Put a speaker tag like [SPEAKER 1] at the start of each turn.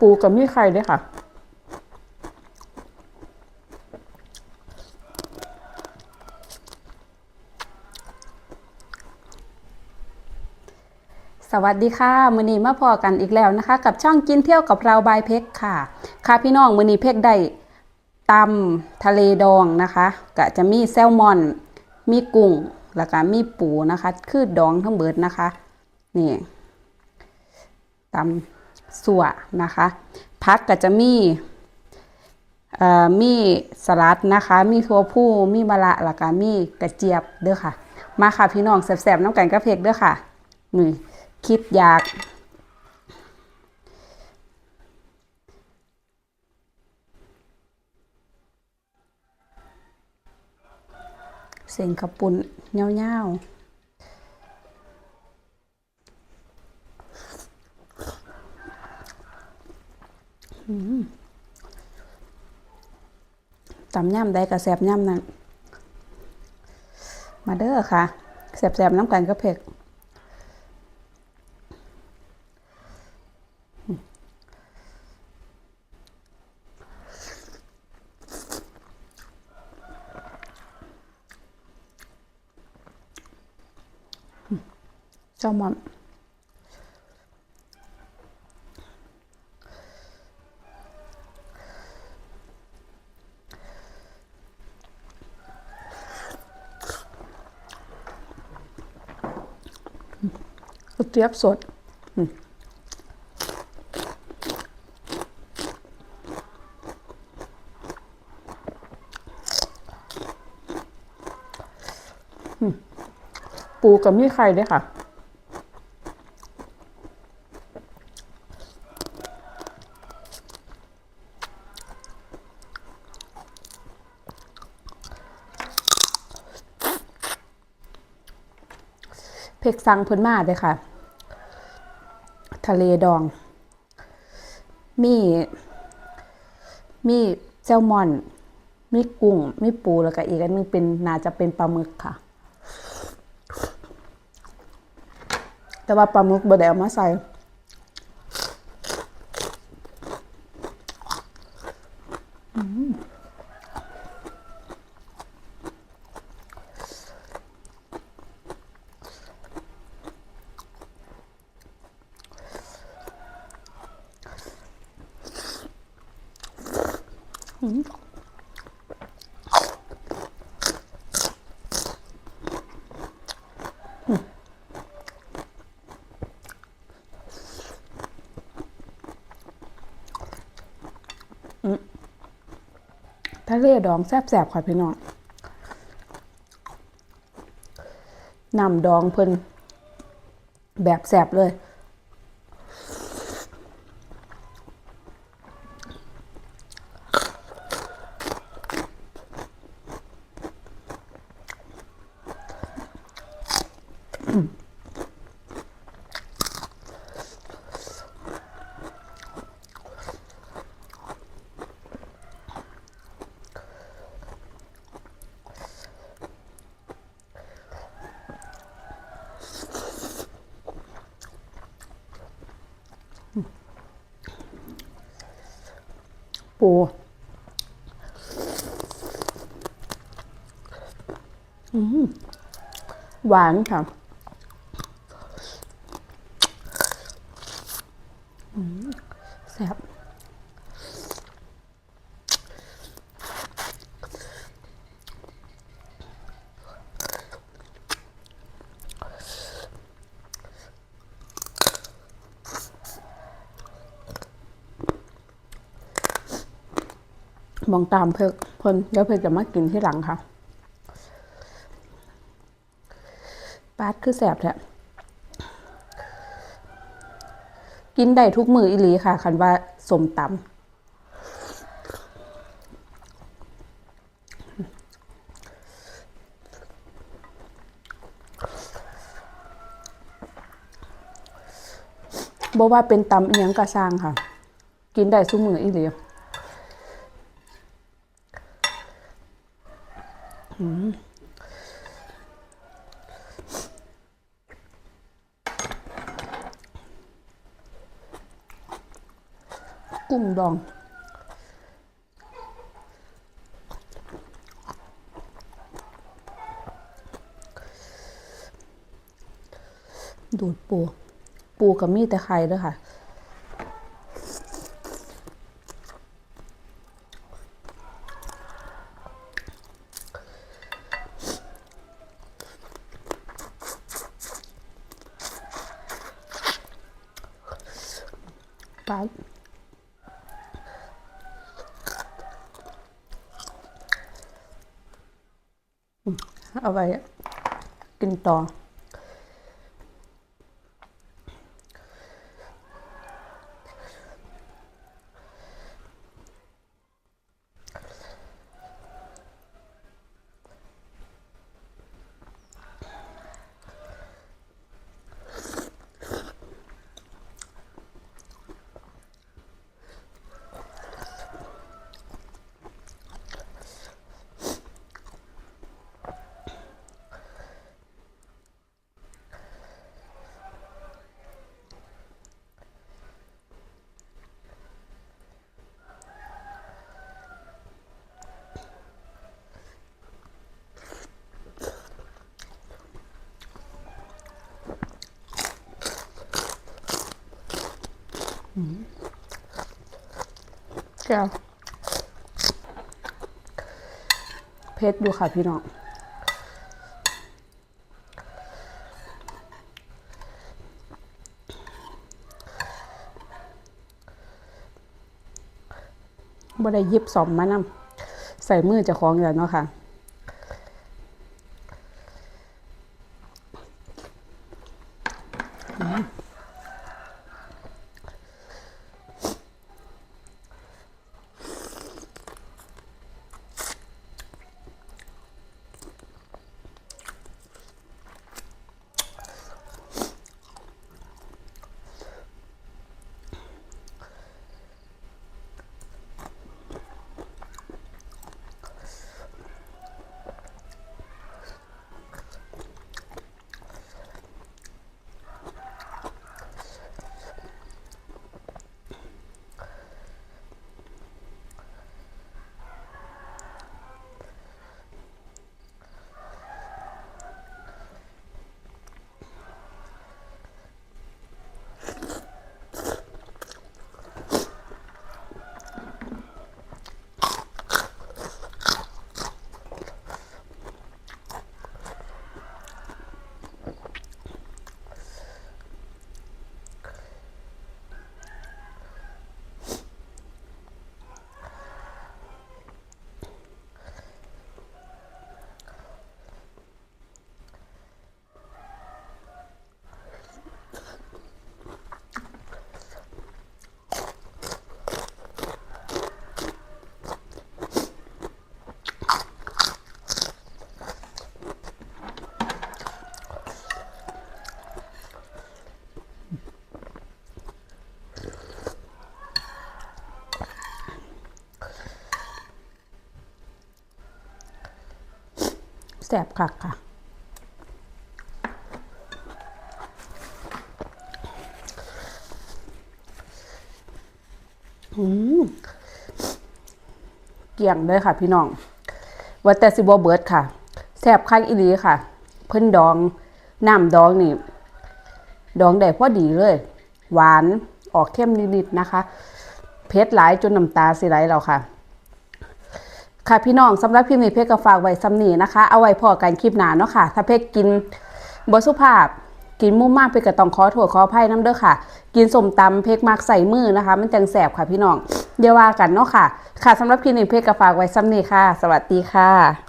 [SPEAKER 1] ปูกับมีไข่ด้วยค่ะ สวัสดีค่ะมือนี้มาพอกันอีกแล้วนะคะ กับช่องกินเที่ยวกับเราบายเพกค่ะ ค่ะพี่น้องมือนี้เพกได้ตำทะเลดองนะคะก็จะมีแซลมอน มีกุ้งแล้วก็มีปูนะคะ คือดองทั้งเบิดนะคะ นี่ตำ สัวนะคะพักก็จะมีเอ่อมีสลัดนะคะ มีถั่วพูมีมะระแล้วก็มีกระเจี๊ยบเด้อค่ะ มาค่ะพี่น้องแซ่บๆน้ำกันกระเพกเด้อค่ะนี่คิดอยาก เส้นขับปุ่นเงาๆอืม ตำย่ำได้กับแสบย่ำนั่นมาเด้อค่ะแสบๆน้ำกันก็เผ็ดแซลมอน เจี๊ยบสดปูกับมีไข่ด้วยค่ะเพกซังเพิ่นมาเลยค่ะ ทะเลดอง มี มีแซลมอน มีกุ้ง มีปูแล้วก็อีกอันนึงเป็นน่าจะเป็นปลาหมึกค่ะ แต่ว่าปลาหมึกบดแด้เอามาใส่ ทะเลดองแซ่บๆค่ะพี่น้องนำดองเพิ่นแบบแซบเลย ปูอืมหวานค่ะอืมแซ่บ มองตามเพิกเพิ่นเดี๋ยวเพิ่นจะมากินที่หลังค่ะปาดคือแสบแท้กินได้ทุกมืออีหลีค่ะ คันว่าสมตำบอกว่าเป็นตำเอียงกระซางค่ะ กินได้ทุกมืออีหลี อ กุ้งดอง ดูดปู ปูกับมีแต่ไข่ด้วยค่ะไปอืม เอาไปกินต่อ แก้วเพชรดูค่ะพี่น้องบ่ได้ยิบสอมมานำใส่มือจะคล้าของแล้วเนาะค่ะ บคักค่ะอืมเกี่ยงเลยค่ะพี่น้องว่าแต่สิบเบิร์ดค่ะแสบคักอีหลีค่ะ เพิ่นดองน้ำดองนี่ ดองได้พอดีเลย หวานออกเข้มนิดๆนะคะ เผ็ดหลายจนน้ำตาสิไหลแล้วค่ะ ค่ะพี่น้องสำหรับพี่มีเพชรก็ฝากไว้ซ้ำนี้นะคะ เอาไว้พอกันคลิปหนาเนาะค่ะ ถ้าเพชรกินบสุภาพ กินมุ่มมากเพชรก็ต้องขอโทษขออไผ่น้ำเด้อค่ะ กินสมตำเพชรมักใส่มือนะคะ มันจังแสบค่ะพี่น้องเดี๋ยวว่ากันเนาะค่ะ ค่ะสำหรับคลิปนี้เพชรก็ฝากไว้ซ้ำนี้ค่ะ สวัสดีค่ะ